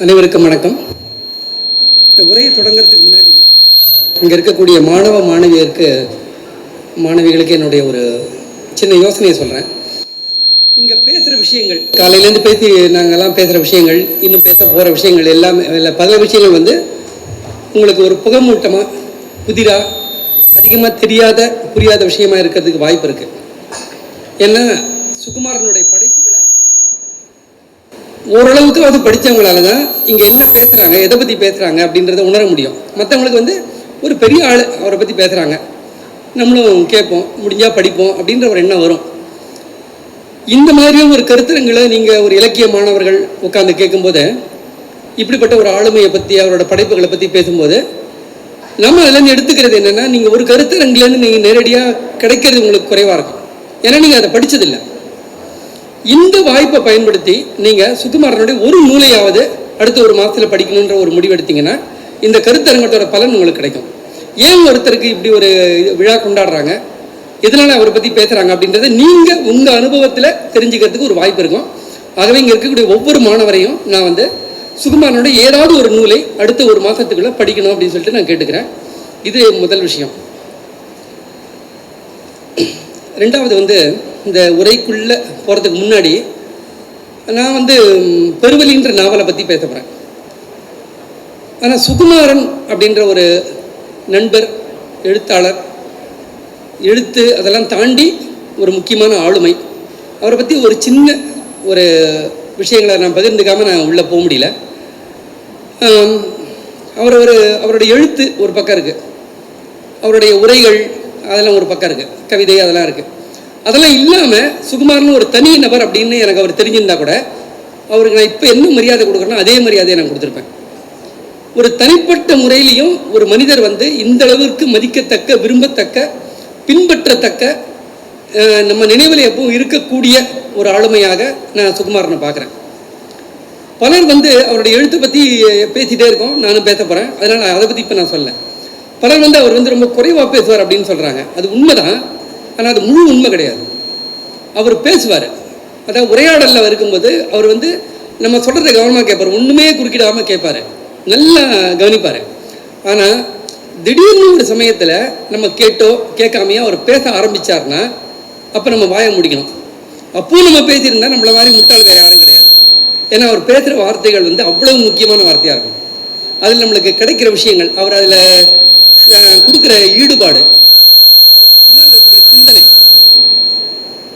அனைவருக்கும் வணக்கம். இந்த உரையை தொடங்குறதுக்கு முன்னாடி இங்கே இருக்கக்கூடிய மாணவ மாணவியருக்கு மாணவிகளுக்கு என்னுடைய ஒரு சின்ன யோசனையை சொல்கிறேன் இங்கே பேசுகிற விஷயங்கள் காலையிலேருந்து பேசி நாங்கள்லாம் பேசுகிற விஷயங்கள் இன்னும் பேச போகிற விஷயங்கள் எல்லாமே இல்லை பல விஷயங்கள் வந்து உங்களுக்கு ஒரு புகமூட்டமாக புதிராக அதிகமாக தெரியாத புரியாத விஷயமா இருக்கிறதுக்கு வாய்ப்பு இருக்குது ஏன்னா சுகுமாரனுடைய ஓரளவுக்கு அது படித்தவங்களால தான் இங்கே என்ன பேசுகிறாங்க எதை பற்றி பேசுகிறாங்க அப்படின்றத உணர முடியும். மற்றவங்களுக்கு வந்து ஒரு பெரிய ஆள் அவரை பற்றி பேசுகிறாங்க நம்மளும் கேட்போம் முடிஞ்சால் படிப்போம் அப்படின்ற ஒரு எண்ணம் வரும். இந்த மாதிரியும் ஒரு கருத்தரங்களை நீங்கள் ஒரு இலக்கிய மாணவர்கள் உட்காந்து கேட்கும்போது இப்படிப்பட்ட ஒரு ஆளுமையை பற்றி அவரோட படைப்புகளை பற்றி பேசும்போது நம்ம அதுலேருந்து எடுத்துக்கிறது என்னென்னா நீங்கள் ஒரு கருத்தரங்குலேருந்து நீங்கள் நேரடியாக கிடைக்கிறது உங்களுக்கு குறைவாக இருக்கும். ஏன்னா நீங்கள் அதை படிச்சதில்லை. இந்த வாய்ப்பை பயன்படுத்தி நீங்கள் சுகுமாரனுடைய ஒரு நூலையாவது அடுத்த ஒரு மாதத்தில் படிக்கணுன்ற ஒரு முடிவு எடுத்தீங்கன்னா இந்த கருத்தரங்கத்தோட பலன் உங்களுக்கு கிடைக்கும். ஏன் ஒருத்தருக்கு இப்படி ஒரு விழா கொண்டாடுறாங்க? எதனால் அவரை பற்றி பேசுகிறாங்க அப்படின்றத நீங்கள் உங்கள் அனுபவத்தில் தெரிஞ்சுக்கிறதுக்கு ஒரு வாய்ப்பு இருக்கும். ஆகவே இங்கே இருக்கக்கூடிய ஒவ்வொரு மாணவரையும் நான் வந்து சுகுமாரனுடைய ஏதாவது ஒரு நூலை அடுத்த ஒரு மாதத்துக்குள்ளே படிக்கணும் அப்படின்னு சொல்லிட்டு நான் கேட்டுக்கிறேன். இது முதல் விஷயம். ரெண்டாவது வந்து இந்த உரைக்குள்ளே போகிறதுக்கு முன்னாடி நான் வந்து ம், பெருவலின்ற நாவலை பற்றி பேச போகிறேன் ஆனால் சுகுமாரன் அப்படின்ற ஒரு நண்பர் எழுத்தாளர் எழுத்து அதெல்லாம் தாண்டி ஒரு முக்கியமான ஆளுமை. அவரை பற்றி ஒரு சின்ன ஒரு விஷயங்களை நான் பகிர்ந்துக்காமல் நான் உள்ளே போக முடியல. அவர் ஒரு அவருடைய எழுத்து ஒரு பக்கம் இருக்குது அவருடைய உரைகள் அதெல்லாம் ஒரு பக்கம் இருக்குது கவிதை அதெல்லாம் இருக்குது அதெல்லாம் இல்லாமல் சுகுமார்னு ஒரு தனி நபர் அப்படின்னு எனக்கு அவர் தெரிஞ்சிருந்தா கூட அவருக்கு நான் இப்போ என்ன மரியாதை கொடுக்குறேனோ அதே மரியாதையை நான் கொடுத்துருப்பேன். ஒரு தனிப்பட்ட முறையிலையும் ஒரு மனிதர் வந்து இந்த அளவிற்கு மதிக்கத்தக்க விரும்பத்தக்க பின்பற்றத்தக்க நம்ம நினைவில் எப்பவும் இருக்கக்கூடிய ஒரு ஆளுமையாக நான் சுகுமாரனை பார்க்குறேன். பலர் வந்து அவருடைய எழுத்தை பற்றி பேசிகிட்டே இருக்கோம் நானும் பேச போகிறேன் அதனால் அதை பற்றி இப்போ நான் சொல்ல பலர் வந்து அவர் வந்து ரொம்ப குறைவாக பேசுவார் அப்படின்னு சொல்கிறாங்க அது உண்மைதான். ஆனால் அது முழு உண்மை கிடையாது. அவர் பேசுவார். அதாவது உரையாடலில் இருக்கும்போது அவர் வந்து நம்ம சொல்கிறத கவனமாக கேட்பார் ஒன்றுமே குறுக்கிடாமல் கேட்பார் நல்லா கவனிப்பார். ஆனால் திடீர்னு ஒரு சமயத்தில் நம்ம கேட்டோ கேட்காமையோ அவர் பேச ஆரம்பித்தார்னா அப்போ நம்ம வாயை முடிக்கணும். அப்பவும் நம்ம பேசியிருந்தால் நம்மளை மாதிரி முட்டாள் வேறு யாரும் கிடையாது. ஏன்னா அவர் பேசுகிற வார்த்தைகள் வந்து அவ்வளவு முக்கியமான வார்த்தையாக இருக்கும். அதில் நம்மளுக்கு கிடைக்கிற விஷயங்கள் அவர் அதில் கொடுக்குற ஈடுபாடு அதுக்கு பின்னால் இருக்கக்கூடிய சிந்தனை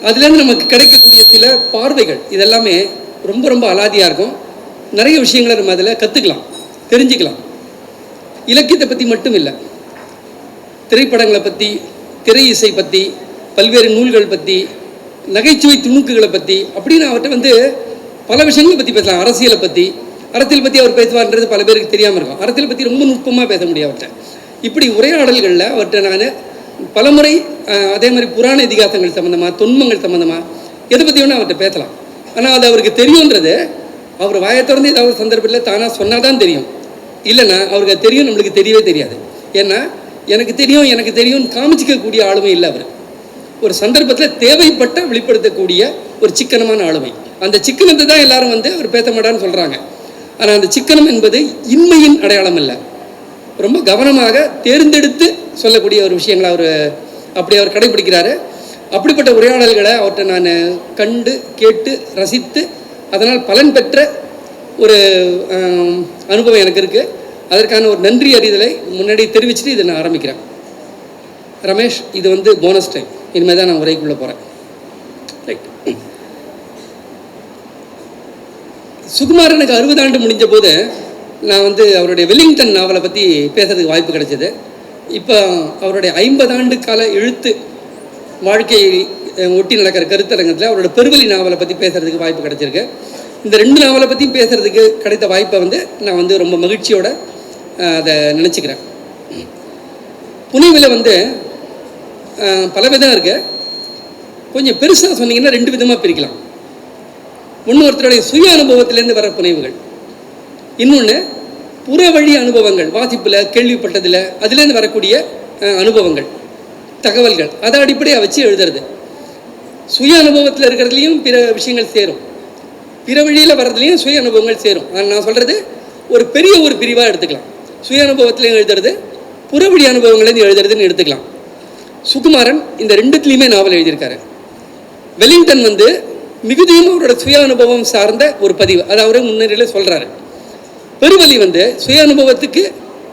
அதுலேருந்து நமக்கு கிடைக்கக்கூடிய சில பார்வைகள் இதெல்லாமே ரொம்ப ரொம்ப அலாதியாக இருக்கும். நிறைய விஷயங்களை நம்ம அதில் கற்றுக்கலாம் தெரிஞ்சுக்கலாம். இலக்கியத்தை பற்றி மட்டும் இல்லை. திரைப்படங்களை பற்றி திரை இசை பற்றி பல்வேறு நூல்கள் பற்றி நகைச்சுவை துணுக்குகளை பற்றி அப்படின்னு அவர்கிட்ட வந்து பல விஷயங்களை பற்றி பேசலாம். அரசியலை பற்றி அரசியல் பற்றி அவர் பேசுவார்ன்றது பல பேருக்கு தெரியாமல் இருக்கும். அரசியல் பற்றி ரொம்ப நுட்பமாக பேச முடியும் அவர்கிட்ட. இப்படி உரையாடல்களில் அவர்கிட்ட நான் பலமுறை அதே மாதிரி புராண இதிகாசங்கள் சம்மந்தமாக தொன்மங்கள் சம்மந்தமாக எதை பற்றி வேணால் அவர்கிட்ட பேசலாம். ஆனால் அது அவருக்கு தெரியுன்றது அவர் வாயை திறந்து ஏதாவது ஒரு சந்தர்ப்பத்தில் தானாக சொன்னால் தான் தெரியும். இல்லைன்னா அவருக்கு அது தெரியும் நம்மளுக்கு தெரியவே தெரியாது. ஏன்னா எனக்கு தெரியும் எனக்கு தெரியும் காமிச்சிக்கக்கூடிய ஆளுமை இல்லை அவர். ஒரு சந்தர்ப்பத்தில் தேவைப்பட்ட வெளிப்படுத்தக்கூடிய ஒரு சிக்கனமான ஆளுமை. அந்த சிக்கனத்தை தான் எல்லாரும் வந்து அவர் பேச மாட்டான்னு சொல்கிறாங்க ஆனால் அந்த சிக்கனம் என்பது இன்மையின் அடையாளம் இல்லை ரொம்ப கவனமாக தேர்ந்தெடுத்து சொல்லக்கூடிய ஒரு விஷயங்களை அவர் அப்படி அவர் கடைபிடிக்கிறாரு. அப்படிப்பட்ட உரையாடல்களை அவர்கிட்ட நான் கண்டு கேட்டு ரசித்து அதனால் பலன் பெற்ற ஒரு அனுபவம் எனக்கு இருக்குது அதற்கான ஒரு நன்றி அறிதலை முன்னாடி தெரிவிச்சுட்டு இதை நான் ஆரம்பிக்கிறேன். ரமேஷ் இது வந்து போனஸ் டைம் இனிமேல் தான் நான் உரைக்குள்ளே போகிறேன் ரைட் சுகுமாரனுக்கு அறுபது ஆண்டு முடிஞ்ச போது நான் வந்து அவருடைய வெல்லிங்டன் நாவலை பற்றி பேசுறதுக்கு வாய்ப்பு கிடைச்சது. இப்போ அவருடைய ஐம்பது ஆண்டு கால எழுத்து வாழ்க்கையை ஒட்டி நடக்கிற கருத்தரங்கத்தில் அவரோட பெருவெளி நாவலை பற்றி பேசுறதுக்கு வாய்ப்பு கிடைச்சிருக்கு. இந்த ரெண்டு நாவலை பற்றியும் பேசுகிறதுக்கு கிடைத்த வாய்ப்பை வந்து நான் வந்து ரொம்ப மகிழ்ச்சியோட அதை நினச்சிக்கிறேன். புனைவில் வந்து பல விதம் இருக்கு. கொஞ்சம் பெருசாக சொன்னீங்கன்னா ரெண்டு விதமாக பிரிக்கலாம். ஒன்று ஒருத்தருடைய சுய அனுபவத்திலேருந்து வர புனைவுகள். இன்னொன்று புற வழி அனுபவங்கள் வாசிப்பில் கேள்விப்பட்டதில் அதுலேருந்து வரக்கூடிய அனுபவங்கள் தகவல்கள் அதை அடிப்படையாக வச்சு எழுதுறது. சுய அனுபவத்தில் இருக்கிறதுலையும் பிற விஷயங்கள் சேரும். பிற வழியில் வர்றதுலையும் சுய அனுபவங்கள் சேரும். நான் சொல்கிறது ஒரு பெரிய ஒரு பிரிவாக எடுத்துக்கலாம். சுய அனுபவத்துலையும் எழுதுறது புறவழி அனுபவங்களையும் எழுதுறதுன்னு எடுத்துக்கலாம். சுகுமாரன் இந்த ரெண்டுத்துலேயுமே நாவல் எழுதியிருக்காரு. வெலிங்டன் வந்து மிகுதியும் அவரோட சுய அனுபவம் சார்ந்த ஒரு பதிவு. அது அவரே முன்னேறியில் சொல்கிறாரு பெருவலி வந்து சுய அனுபவத்துக்கு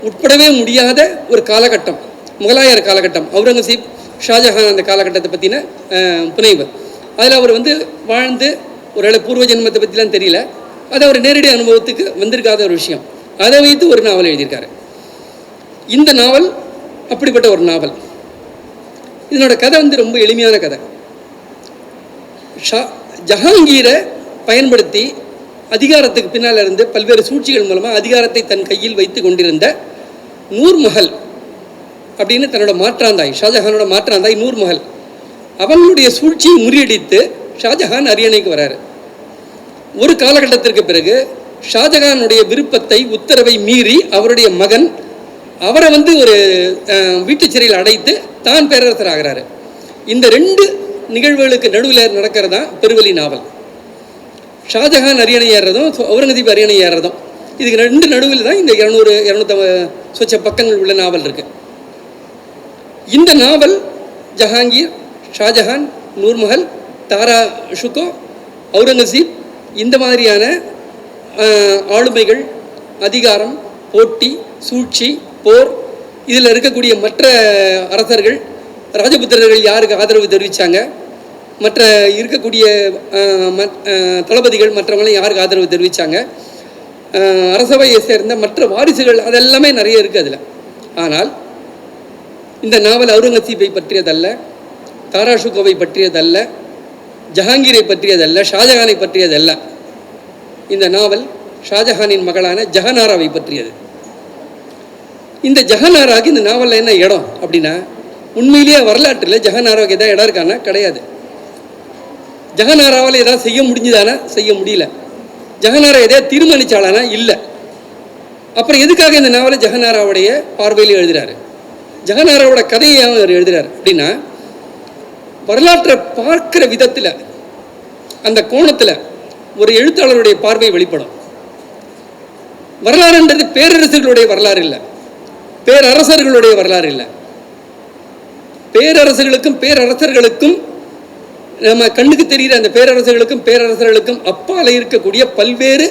உட்படவே முடியாத ஒரு காலகட்டம் முகலாயர் காலகட்டம் அவுரங்கசீப் ஷாஜஹான் அந்த காலகட்டத்தை பற்றின புனைவு. அதில் அவர் வந்து வாழ்ந்து ஒரு பூர்வ ஜென்மத்தை பற்றிலாம் தெரியல. அது அவர் நேரடி அனுபவத்துக்கு வந்திருக்காத ஒரு விஷயம். அதை வைத்து ஒரு நாவல் எழுதியிருக்காரு. இந்த நாவல் அப்படிப்பட்ட ஒரு நாவல். இதனோட கதை வந்து ரொம்ப எளிமையான கதை. ஷா ஜஹாங்கீரை பயன்படுத்தி அதிகாரத்துக்கு பின்னால் இருந்து பல்வேறு சூழ்ச்சிகள் மூலமாக அதிகாரத்தை தன் கையில் வைத்து கொண்டிருந்த நூர்மஹல் அப்படின்னு தன்னோட மாற்றாந்தாய் ஷாஜஹானோட மாற்றாந்தாய் நூர்மஹல் அவனுடைய சூழ்ச்சியை முறியடித்து ஷாஜஹான் அரியணைக்கு வராரு. ஒரு காலகட்டத்திற்கு பிறகு ஷாஜஹானுடைய விருப்பத்தை உத்தரவை மீறி அவருடைய மகன் அவரை வந்து ஒரு வீட்டு வீட்டுச் சிறையில் அடைத்து தான் பேரரசர் ஆகிறாரு இந்த ரெண்டு நிகழ்வுகளுக்கு நடுவில் நடக்கிறதா பெருவெளி பெருவலி நாவல். ஷாஜஹான் அரியணை ஏறுறதும் சு- அவுரங்கசீப் அரியணை ஏறுறதும். இதுக்கு ரெண்டு நடுவில் தான் இந்த இரநூறு இரநூத்த சொச்ச பக்கங்கள் உள்ள நாவல் இருக்கு. இந்த நாவல் ஜஹாங்கீர் ஷாஜஹான் நூர்மஹல் தாரா ஷுகோ அவுரங்கசீப் இந்த மாதிரியான ஆளுமைகள் அதிகாரம் போட்டி சூழ்ச்சி போர் இதில் இருக்கக்கூடிய மற்ற அரசர்கள் ராஜபுத்திரர்கள் யாருக்கு ஆதரவு தெரிவித்தாங்க மற்ற இருக்கக்கூடிய மத்- தளபதிகள் மற்றவங்களாம் யாருக்கு ஆதரவு தெரிவித்தாங்க அரசவையை சேர்ந்த மற்ற வாரிசுகள் அதெல்லாமே நிறைய இருக்குது அதில். ஆனால் இந்த நாவல் அவுரங்கசீப்பை பற்றியதல்ல தாராஷுகோவை பற்றியதல்ல ஜஹாங்கீரை பற்றியதல்ல ஷாஜஹானை பற்றியதல்ல. இந்த நாவல் ஷாஜஹானின் மகளான ஜஹனாராவை பற்றியது. இந்த ஜஹனாராவுக்கு இந்த நாவலில் என்ன இடம் அப்படின்னா உண்மையிலேயே வரலாற்றில் ஜஹனாராவுக்கு எதாவது இடம் இருக்கான்னா கிடையாது. ஜஹனாராவால் ஏதாவது செய்ய முடிஞ்சுதானா? செய்ய முடியல. ஜெகநாரா எதையா தீர்மானிச்சாலானா இல்லை. அப்புறம் எதுக்காக இந்த நாவலை ஜெகநாராவுடைய பார்வையில் எழுதுறாரு? ஜெகநாராவோட கதையை அவர் எழுதுறாரு அப்படின்னா வரலாற்றை பார்க்கிற விதத்தில் அந்த கோணத்தில் ஒரு எழுத்தாளருடைய பார்வை வெளிப்படும். வரலாறுன்றது பேரரசர்களுடைய வரலாறு இல்லை. பேரரசர்களுடைய வரலாறு இல்லை. பேரரசர்களுக்கும் பேரரசர்களுக்கும் நம்ம கண்ணுக்கு தெரிகிற அந்த பேரரசர்களுக்கும் பேரரசர்களுக்கும் அப்பால் இருக்கக்கூடிய பல்வேறு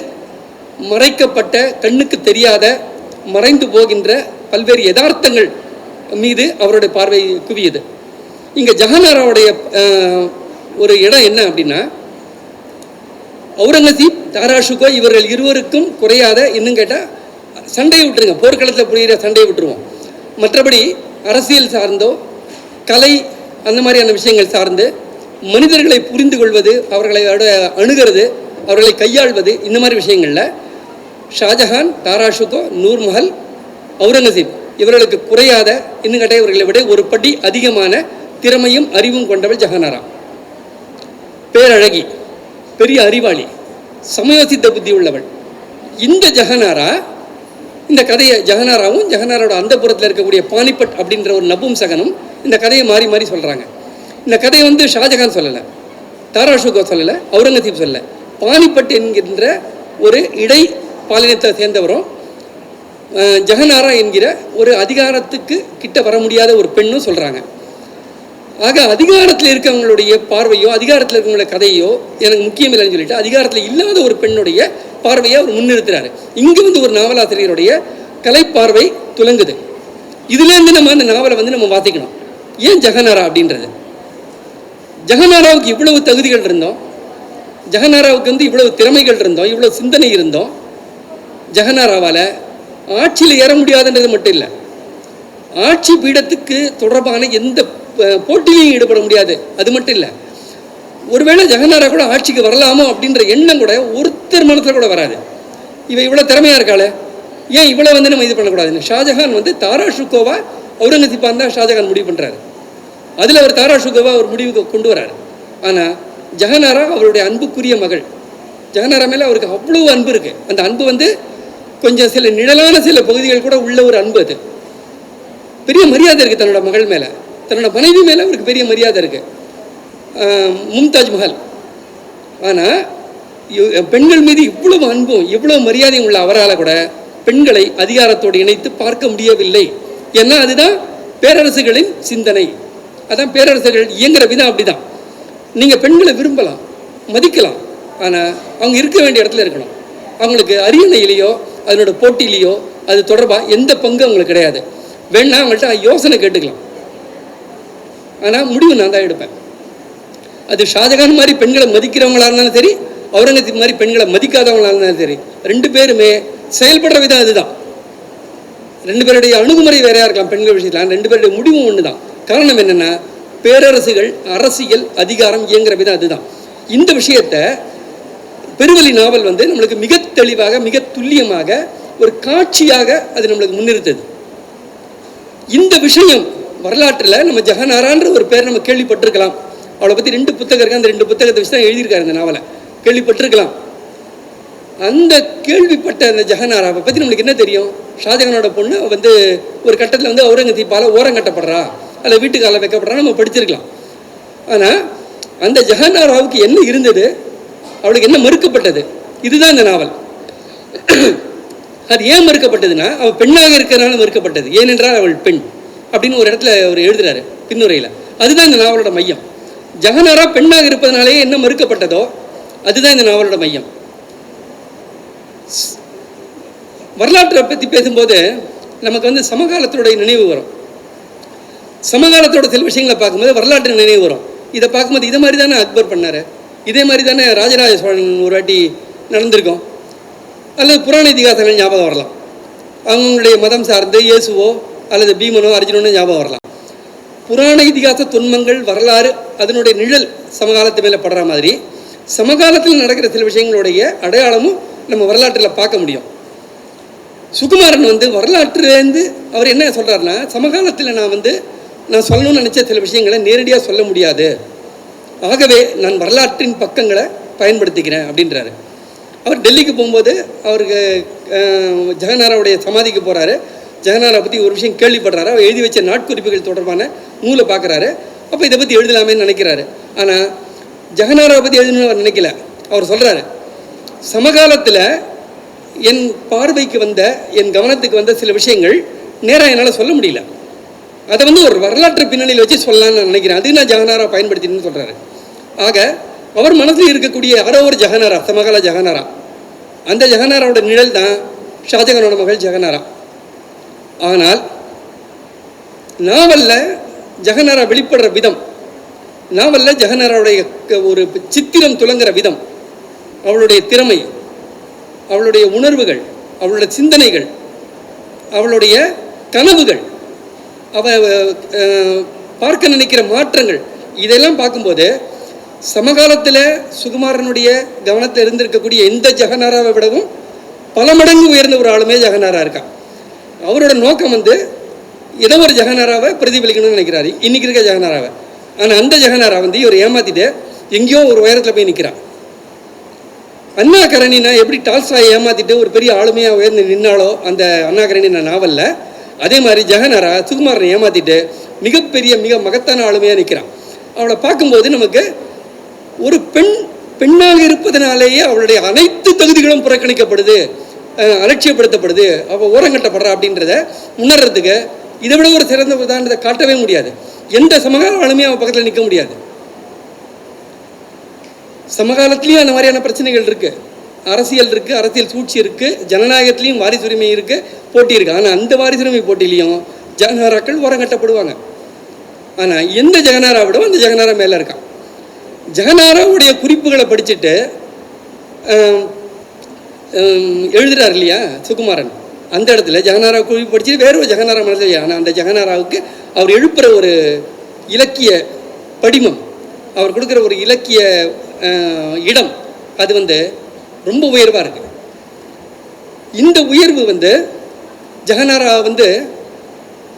மறைக்கப்பட்ட கண்ணுக்கு தெரியாத மறைந்து போகின்ற பல்வேறு யதார்த்தங்கள் மீது அவருடைய பார்வை குவியுது. இங்கே ஜஹானாராவுடைய ஒரு இடம் என்ன அப்படின்னா அவுரங்கசீப் தாராஷுகோ இவர்கள் இருவருக்கும் குறையாத இன்னும் கேட்டால் சண்டையை விட்டுருங்க. போர்க்களத்தில் புரிகிற சண்டையை விட்டுருவோம். மற்றபடி அரசியல் சார்ந்தோ கலை அந்த மாதிரியான விஷயங்கள் சார்ந்து மனிதர்களை புரிந்து கொள்வது அவர்களை அட- அணுகிறது அவர்களை கையாள்வது இந்த மாதிரி விஷயங்களில் ஷாஜஹான் தாராஷுகோ நூர்மஹல் அவுரங்கசீப் இவர்களுக்கு குறையாத இன்னும் கேட்டால் இவர்களை விட ஒரு படி அதிகமான திறமையும் அறிவும் கொண்டவள் ஜஹானாரா. பேரழகி பெரிய அறிவாளி சமயோசித்த புத்தி உள்ளவள். இந்த ஜஹனாரா இந்த கதையை ஜஹனாராவும் ஜஹனாரோட அந்த இருக்கக்கூடிய பானிபட் அப்படின்ற ஒரு நபும் சகனும் இந்த கதையை மாறி மாறி சொல்கிறாங்க இந்த கதையை வந்து ஷாஜகான் சொல்லலை தாராஷுகோ சொல்லலை அவுரங்கசீப் சொல்லலை. பானிபட் என்கின்ற ஒரு இடை பாலினத்தை சேர்ந்தவரும் ஜெகநாரா என்கிற ஒரு அதிகாரத்துக்கு கிட்ட வர முடியாத ஒரு பெண்ணும் சொல்கிறாங்க ஆக அதிகாரத்தில் இருக்கவங்களுடைய பார்வையோ அதிகாரத்தில் இருக்கவங்களோட கதையோ எனக்கு முக்கியம் இல்லைன்னு சொல்லிட்டு அதிகாரத்தில் இல்லாத ஒரு பெண்ணுடைய பார்வையை அவர் முன்னிறுத்துறாரு. இங்கே வந்து ஒரு நாவலாசிரியருடைய கலைப்பார்வை துலங்குது. இதுலேருந்து நம்ம அந்த நாவலை வந்து நம்ம வாசிக்கணும். ஏன் ஜெகநாரா அப்படின்றது? ஜெகநாராவுக்கு இவ்வளவு தகுதிகள் இருந்தோம். ஜெகநாராவுக்கு வந்து இவ்வளவு திறமைகள் இருந்தோம். இவ்வளவு சிந்தனை இருந்தோம். ஜெகநாராவால் ஆட்சியில் ஏற முடியாதுன்றது மட்டும் இல்லை ஆட்சி பீடத்துக்கு தொடர்பான எந்த அஹ், போட்டியிலையும் ஈடுபட முடியாது. அது மட்டும் இல்லை ஒருவேளை ஜெகநாரா கூட ஆட்சிக்கு வரலாமோ அப்படின்ற எண்ணம் கூட ஒருத்தர் மனத்தில் கூட வராது. இவ இவ்வளோ திறமையாக இருக்காளே. ஏன் இவ்வளோ வந்து நம்ம இது பண்ணக்கூடாதுன்னு? ஷாஜஹான் வந்து தாரா ஷுக்கோவா அவுரங்கசீப்பான் தான் ஷாஜஹான் முடிவு பண்ணுறாரு அதில் அவர் தாரா ஒரு முடிவுக்கு கொண்டு வராரு. ஆனால் ஜெகநாரா அவருடைய அன்புக்குரிய மகள். ஜெகநாரா மேலே அவருக்கு அவ்வளோ அன்பு இருக்குது அந்த அன்பு வந்து கொஞ்சம் சில நிழலான சில பகுதிகள் கூட உள்ள ஒரு அன்பு அது. பெரிய மரியாதை இருக்குது தன்னோட மகள் மேலே. தன்னோட மனைவி மேலே அவருக்கு பெரிய மரியாதை இருக்குது மும்தாஜ் மஹால். ஆனால் பெண்கள் மீது இவ்வளவு அன்பும் இவ்வளவு மரியாதையும் உள்ள அவரால் கூட பெண்களை அதிகாரத்தோடு இணைத்து பார்க்க முடியவில்லை. ஏன்னா அதுதான் பேரரசுகளின் சிந்தனை. அதான் பேரரசுகள் இயங்குற விதம் அப்படிதான். நீங்க பெண்களை விரும்பலாம் மதிக்கலாம் ஆனால் அவங்க இருக்க வேண்டிய இடத்துல இருக்கணும். அவங்களுக்கு அரியணையிலேயோ அதனோட போட்டியிலேயோ அது தொடர்பாக எந்த பங்கும் அவங்களுக்கு கிடையாது. வேணா அவங்கள்ட்ட யோசனை கேட்டுக்கலாம். ஆனால் முடிவு நான் தான் எடுப்பேன். அது ஷாஜகான் மாதிரி பெண்களை மதிக்கிறவங்களா இருந்தாலும் சரி அவுரங்கசீப் மாதிரி பெண்களை மதிக்காதவங்களா இருந்தாலும் சரி ரெண்டு பேருமே செயல்படுற விதம் அதுதான். ரெண்டு பேருடைய அணுகுமுறை வேறையா இருக்கலாம் பெண்கள் விஷயத்தில். ரெண்டு பேருடைய முடிவும் ஒன்று தான் காரணம் என்னன்னா பேரரசுகள் அரசியல் அதிகாரம் இயங்குற விதம் அதுதான். இந்த விஷயத்தை பெருவழி நாவல் வந்து நம்மளுக்கு மிக தெளிவாக மிக துல்லியமாக ஒரு காட்சியாக அது நம்மளுக்கு முன்னிறுத்தது. இந்த விஷயம் வரலாற்றில் நம்ம ஜெகநாரான்ற ஒரு பேர் நம்ம கேள்விப்பட்டிருக்கலாம். அவளை பற்றி ரெண்டு புத்தகம் இருக்கு. அந்த ரெண்டு புத்தகத்தை வச்சு தான் எழுதியிருக்காரு அந்த நாவலை. கேள்விப்பட்டிருக்கலாம். அந்த கேள்விப்பட்ட அந்த ஜெகநாராவை பற்றி நம்மளுக்கு என்ன தெரியும்? ஷாஜகானோட பொண்ணு வந்து ஒரு கட்டத்தில் வந்து அவுரங்கசீப்பால் ஓரம் கட்டப்படுறா. அல்ல வீட்டுக்கால வைக்கப்படுறா நம்ம படிச்சிருக்கலாம். ஆனால் அந்த ஜெகநாராவுக்கு என்ன இருந்தது? அவளுக்கு என்ன மறுக்கப்பட்டது? இதுதான் இந்த நாவல். அது ஏன் மறுக்கப்பட்டதுன்னா அவள் பெண்ணாக இருக்கிறனால மறுக்கப்பட்டது. ஏனென்றால் அவள் பெண் அப்படின்னு ஒரு இடத்துல அவர் எழுதுறாரு பின்னுரையில். அதுதான் இந்த நாவலோட மையம். ஜஹனாரா பெண்ணாக இருப்பதனாலேயே என்ன மறுக்கப்பட்டதோ அதுதான் இந்த நாவலோட மையம். வரலாற்றை பற்றி பேசும்போது நமக்கு வந்து சமகாலத்தினுடைய நினைவு வரும். சமகாலத்தோட சில விஷயங்களை பார்க்கும்போது வரலாற்று நினைவு வரும். இதை பார்க்கும்போது இதை மாதிரி தானே அக்பர் பண்ணார். இதே மாதிரி தானே ராஜராஜ சோழன் ஒரு வாட்டி நடந்திருக்கும். அல்லது புராண இதிகாசங்கள் ஞாபகம் வரலாம். அவங்களுடைய மதம் சார்ந்து இயேசுவோ அல்லது பீமனோ அர்ஜுனனோ ஞாபகம் வரலாம். புராண இதிகாச துன்பங்கள் வரலாறு அதனுடைய நிழல் சமகாலத்து மேலே படுற மாதிரி சமகாலத்தில் நடக்கிற சில விஷயங்களுடைய அடையாளமும் நம்ம வரலாற்றில் பார்க்க முடியும். சுகுமாரன் வந்து வரலாற்றுலேருந்து அவர் என்ன சொல்கிறாருன்னா சமகாலத்தில் நான் வந்து நான் சொல்லணும்னு நினச்ச சில விஷயங்களை நேரடியாக சொல்ல முடியாது. ஆகவே நான் வரலாற்றின் பக்கங்களை பயன்படுத்திக்கிறேன் அப்படின்றாரு. அவர் டெல்லிக்கு போகும்போது அவருக்கு ஜெகநாராவுடைய சமாதிக்கு போகிறாரு ஜெகநாரா பற்றி ஒரு விஷயம் கேள்விப்படுறாரு. அவர் எழுதி வச்ச நாட்குறிப்புகள் தொடர்பான நூலை பார்க்குறாரு. அப்போ இதை பற்றி எழுதலாமேன்னு நினைக்கிறாரு. ஆனால் ஜெகநாராவை பற்றி எழுதணும்னு அவர் நினைக்கல. அவர் சொல்கிறாரு சமகாலத்தில் என் பார்வைக்கு வந்த என் கவனத்துக்கு வந்த சில விஷயங்கள் நேராக என்னால் சொல்ல முடியல. அதை வந்து ஒரு வரலாற்று பின்னணியில் வச்சு சொல்லலாம்னு நான் நினைக்கிறேன். அதுக்கு நான் ஜெகனாரா பயன்படுத்தினு சொல்கிறாரு ஆக அவர் மனசில் இருக்கக்கூடிய யாரோ ஒரு ஜெகனாரா சமகால ஜெகனாரா. அந்த ஜெகநாராவோட நிழல் தான் ஷாஜகானோட மகள் ஜெகநாரா ஆனால் நாவல்ல ஜெகநாரா வெளிப்படுற விதம் நாவல்ல ஜெகனாராவுடைய க- ஒரு சித்திரம் துளங்குற விதம் அவளுடைய திறமை அவளுடைய உணர்வுகள் அவளுடைய சிந்தனைகள் அவளுடைய கனவுகள் அவ பார்க்க நினைக்கிற மாற்றங்கள் இதெல்லாம் பார்க்கும்போது சமகாலத்தில் சுகுமாரனுடைய கவனத்தில் இருந்திருக்கக்கூடிய எந்த ஜெகநாராவை விடவும் பல மடங்கு உயர்ந்த ஒரு ஆளுமே ஜெகநாரா இருக்கான் அவரோட நோக்கம் வந்து ஏதோ ஒரு ஜெகநாராவை பிரதிபலிக்கணும்னு நினைக்கிறாரு. இன்னைக்கு இருக்க ஜெகநாராவை ஆனால் அந்த ஜெகநாரா வந்து இவர் ஏமாற்றிட்டு எங்கேயோ ஒரு உயரத்தில் போய் நிற்கிறான் அண்ணா கரணினா எப்படி டால்ஸ்டாயை ஏமாத்திட்டு ஒரு பெரிய ஆளுமையாக உயர்ந்து நின்னாலோ அந்த அண்ணா கரணின நாவலில் அதே மாதிரி ஜெகநாரா சுகுமாரனை ஏமாற்றிட்டு மிகப்பெரிய மிக மகத்தான ஆளுமையாக நிற்கிறான் அவளை பார்க்கும்போது நமக்கு ஒரு பெண் பெண்ணாக இருப்பதனாலேயே அவளுடைய அனைத்து தகுதிகளும் புறக்கணிக்கப்படுது அலட்சியப்படுத்தப்படுது அவள் ஓரங்கட்டப்படுறா அப்படின்றத உணர்றதுக்கு இதை விட ஒரு சிறந்த உதாரணத்தை காட்டவே முடியாது. எந்த சமகால ஆளுமையும் அவன் பக்கத்தில் நிற்க முடியாது. சமகாலத்திலையும் அந்த மாதிரியான பிரச்சனைகள் இருக்குது அரசியல் இருக்குது அரசியல் சூழ்ச்சி இருக்கு ஜனநாயகத்திலையும் வாரிசுரிமை இருக்குது போட்டி இருக்குது ஆனால் அந்த வாரிசுரிமை போட்டியிலையும் ஜனநாராக்கள் ஓரங்கட்டப்படுவாங்க ஆனால் எந்த ஜெகநாரா விடவும் அந்த ஜெகநாரா மேலே இருக்கான். ஜெகநாராவுடைய குறிப்புகளை படிச்சுட்டு எழுதுறார் இல்லையா சுகுமாரன். அந்த இடத்துல ஜெகநாரா குறிப்பு படிச்சு வேற ஒரு ஜெகநாரா மனதில் ஆனால் அந்த ஜெகநாராவுக்கு அவர் எழுப்புற ஒரு இலக்கிய படிமம் அவர் கொடுக்குற ஒரு இலக்கிய இடம் அது வந்து ரொம்ப உயர்வாக இருக்கு. இந்த உயர்வு வந்து ஜெகநாரா வந்து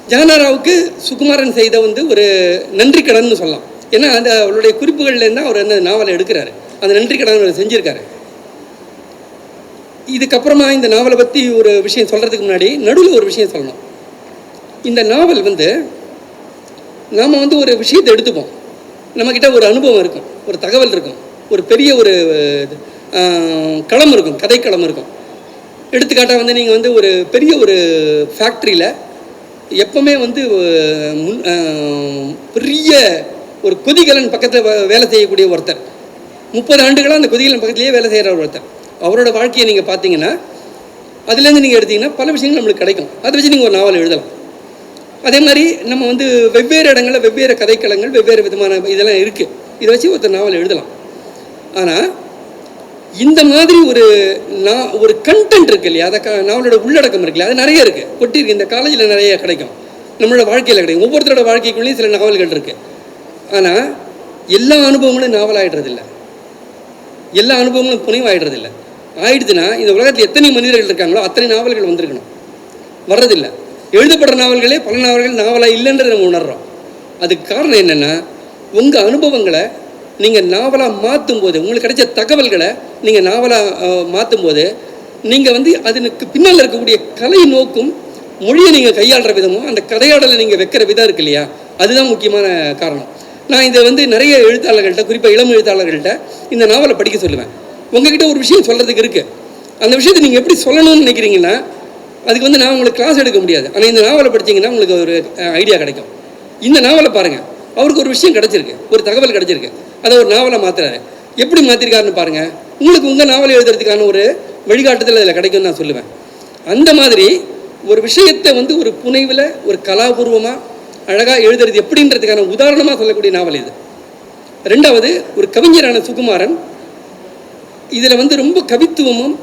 ஜெகநாராவுக்கு சுகுமாரன் செய்த வந்து ஒரு நன்றி கடன்னு சொல்லலாம். ஏன்னா அந்த அவருடைய குறிப்புகள்லேருந்து அவர் அந்த நாவலை எடுக்கிறாரு. அந்த நன்றி கடன் அவர் செஞ்சிருக்காரு. இதுக்கப்புறமா இந்த நாவலை பற்றி ஒரு விஷயம் சொல்கிறதுக்கு முன்னாடி நடுவில் ஒரு விஷயம் சொல்லணும். இந்த நாவல் வந்து நாம் வந்து ஒரு விஷயத்தை எடுத்துப்போம். நம்மக்கிட்ட ஒரு அனுபவம் இருக்கும். ஒரு தகவல் இருக்கும். ஒரு பெரிய ஒரு களம் இருக்கும் கதைக்களம் இருக்கும் எடுத்துக்காட்டாக வந்து நீங்கள் வந்து ஒரு பெரிய ஒரு ஃபேக்ட்ரியில் எப்பவுமே வந்து முன் பெரிய ஒரு கொதிகலன் பக்கத்தில் வேலை செய்யக்கூடிய ஒருத்தர். முப்பது ஆண்டுகளாக அந்த கொதிகலன் பக்கத்துலேயே வேலை செய்கிற ஒருத்தர். அவரோட வாழ்க்கையை நீங்கள் பார்த்தீங்கன்னா அதுலேருந்து நீங்கள் எடுத்தீங்கன்னா பல விஷயங்கள் நம்மளுக்கு கிடைக்கும். அதை வச்சு நீங்கள் ஒரு நாவல் எழுதலாம். அதே மாதிரி நம்ம வந்து வெவ்வேறு இடங்களில் வெவ்வேறு கதைக்களங்கள் வெவ்வேறு விதமான இதெல்லாம் இருக்குது இதை வச்சு ஒருத்தர் நாவல் எழுதலாம். ஆனால் இந்த மாதிரி ஒரு நான் ஒரு கண்டென்ட் இருக்கு இல்லையா? அதை க- நாவலோட உள்ளடக்கம் இருக்கு இல்லையா? அது நிறைய இருக்குது கொட்டியிருக்கு. இந்த காலேஜில் நிறைய கிடைக்கும். நம்மளோட வாழ்க்கையில் கிடைக்கும். ஒவ்வொருத்தரோட வாழ்க்கைக்குள்ளேயும் சில நாவல்கள் இருக்குது ஆனால் எல்லா அனுபவங்களும் நாவல் ஆயிடுறதில்ல எல்லா அனுபவங்களும் புனைவாயிடுறதில்ல. ஆயிடுதுன்னா இந்த உலகத்தில் எத்தனை மனிதர்கள் இருக்காங்களோ அத்தனை நாவல்கள் வந்திருக்கணும். வர்றதில்லை. எழுதப்படுற நாவல்களே பல நாவல்கள் நாவலாக இல்லைன்றதை நம்ம உணர்றோம். அதுக்கு காரணம் என்னென்னா உங்கள் அனுபவங்களை நீங்கள் நாவலாக மாற்றும் போது உங்களுக்கு கிடைச்ச தகவல்களை நீங்கள் நாவலாக மாற்றும் போது நீங்கள் வந்து அதனுக்கு பின்னால் இருக்கக்கூடிய கலை நோக்கும் மொழியை நீங்கள் கையாளுற விதமும் அந்த கதையாடலை நீங்கள் வைக்கிற விதம் இருக்கு இல்லையா? அதுதான் முக்கியமான காரணம். நான் இதை வந்து நிறைய எழுத்தாளர்கள்ட்ட குறிப்பாக இளம் எழுத்தாளர்கள்ட்ட இந்த நாவலை படிக்க சொல்லுவேன். உங்ககிட்ட ஒரு விஷயம் சொல்கிறதுக்கு இருக்குது அந்த விஷயத்தை நீங்கள் எப்படி சொல்லணும்னு நினைக்கிறீங்கன்னா அதுக்கு வந்து நான் உங்களுக்கு கிளாஸ் எடுக்க முடியாது. ஆனால் இந்த நாவலை படித்தீங்கன்னா உங்களுக்கு ஒரு ஐடியா கிடைக்கும். இந்த நாவலை பாருங்கள் அவருக்கு ஒரு விஷயம் கிடச்சிருக்கு. ஒரு தகவல் கிடச்சிருக்கு. அதை ஒரு நாவலை மாற்றுறாரு எப்படி மாற்றிருக்காருன்னு பாருங்கள் உங்களுக்கு உங்கள் நாவல் எழுதுறதுக்கான ஒரு வழிகாட்டுதல் அதில் கிடைக்கும்னு நான் சொல்லுவேன். அந்த மாதிரி ஒரு விஷயத்தை வந்து ஒரு புனைவில் ஒரு கலாபூர்வமாக அழகாக எழுதுறது எப்படின்றதுக்கான உதாரணமாக சொல்லக்கூடிய நாவல் இது. ரெண்டாவது ஒரு கவிஞரான சுகுமாரன் இதில் வந்து ரொம்ப கவித்துவமும்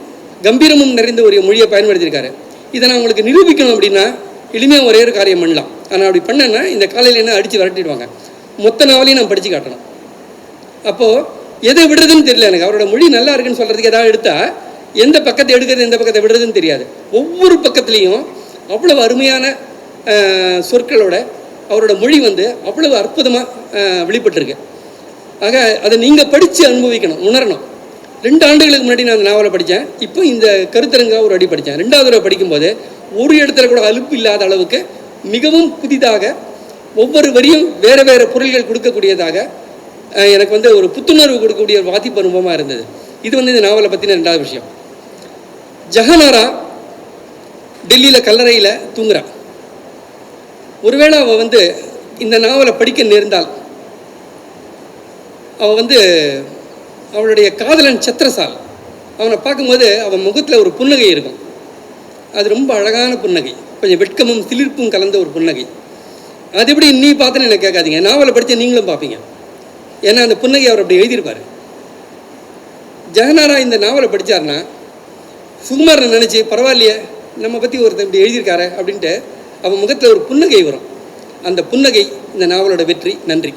கம்பீரமும் நிறைந்த ஒரு மொழியை பயன்படுத்தியிருக்காரு. இதை நான் உங்களுக்கு நிரூபிக்கணும் அப்படின்னா எளிமையாக ஒரே ஒரு காரியம் பண்ணலாம். ஆனால் அப்படி பண்ணேன்னா இந்த காலையில் என்ன அடித்து விரட்டிடுவாங்க. மொத்த நாவலையும் நான் படித்து காட்டணும். அப்போது எதை விடுறதுன்னு தெரியல எனக்கு. அவரோட மொழி நல்லா இருக்குன்னு சொல்கிறதுக்கு ஏதாவது எடுத்தால் எந்த பக்கத்தை எடுக்கிறது எந்த பக்கத்தை விடுறதுன்னு தெரியாது. ஒவ்வொரு பக்கத்துலேயும் அவ்வளவு அருமையான சொற்களோட அவரோட மொழி வந்து அவ்வளவு அற்புதமாக வெளிப்பட்டிருக்கு. ஆக அதை நீங்கள் படித்து அனுபவிக்கணும் உணரணும். ரெண்டு ஆண்டுகளுக்கு முன்னாடி நான் அந்த நாவலை படித்தேன். இப்போ இந்த கருத்தரங்கா ஒரு அடி படித்தேன். ரெண்டாவது தடவை படிக்கும்போது ஒரு இடத்துல கூட அலுப்பு இல்லாத அளவுக்கு மிகவும் புதிதாக ஒவ்வொரு வரியும் வேறு வேறு பொருள்கள் கொடுக்கக்கூடியதாக எனக்கு வந்து ஒரு புத்துணர்வு கொடுக்கக்கூடிய ஒரு வாத்திப்பு அனுபவமாக இருந்தது. இது வந்து இந்த நாவலை பற்றின ரெண்டாவது விஷயம். ஜஹனாரா டெல்லியில் கல்லறையில் தூங்குறா ஒருவேளை அவள் வந்து இந்த நாவலை படிக்க நேர்ந்தால் அவள் வந்து அவளுடைய காதலன் சத்திரசால் அவனை பார்க்கும்போது அவன் முகத்தில் ஒரு புன்னகை இருக்கும். அது ரொம்ப அழகான புன்னகை. கொஞ்சம் வெட்கமும் சிலிர்ப்பும் கலந்த ஒரு புன்னகை. அது எப்படி நீ பார்த்துன்னு எனக்கு கேட்காதீங்க. நாவலை படித்து நீங்களும் பார்ப்பீங்க. ஏன்னா அந்த புன்னகை அவர் அப்படி எழுதியிருப்பார். ஜெகநாரா இந்த நாவலை படித்தார்னா சுகுமாரனை நினச்சி பரவாயில்லையே நம்ம பற்றி ஒருத்தர் இப்படி எழுதியிருக்காரு அப்படின்ட்டு அவன் முகத்தில் ஒரு புன்னகை வரும். அந்த புன்னகை இந்த நாவலோட வெற்றி. நன்றி.